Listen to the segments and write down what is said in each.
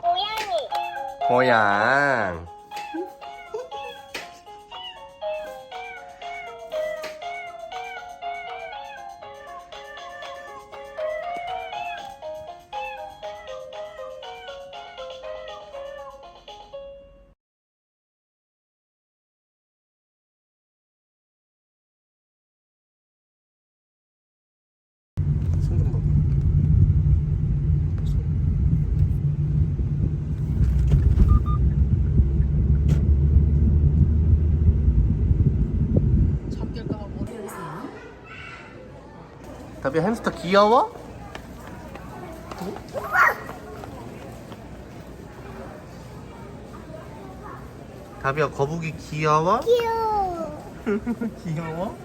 고양이. 고양. 손좀 봐. 다비 햄스터 귀여워? 다비야 거북이 귀여워? 귀여워. 귀여워?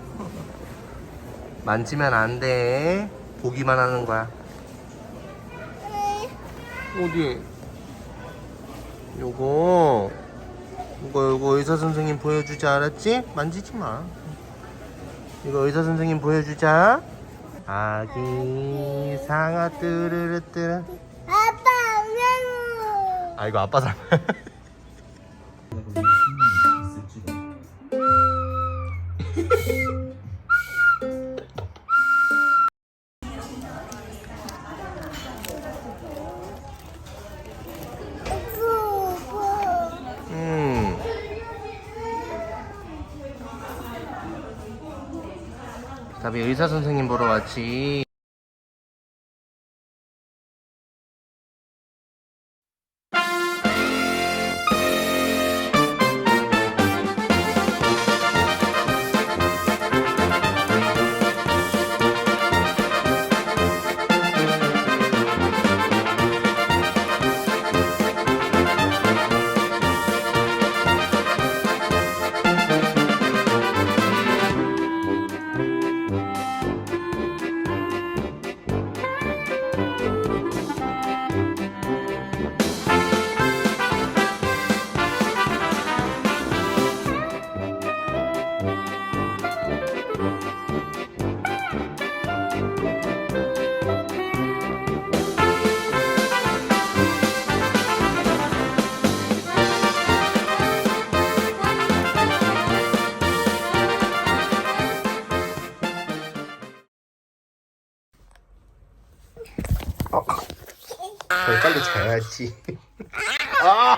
만지면 안 돼. 보기만 하는 거야. 어디? 요거 이거 요거 의사 선생님 보여주자 알았지? 만지지 마. 이거 의사 선생님 보여주자. 아기 상아 뚜르르뚜르. 아빠, 응애우. 아 이거 아빠 닮아. 다비 의사 선생님 보러 왔지. 빨리 자야지. 아!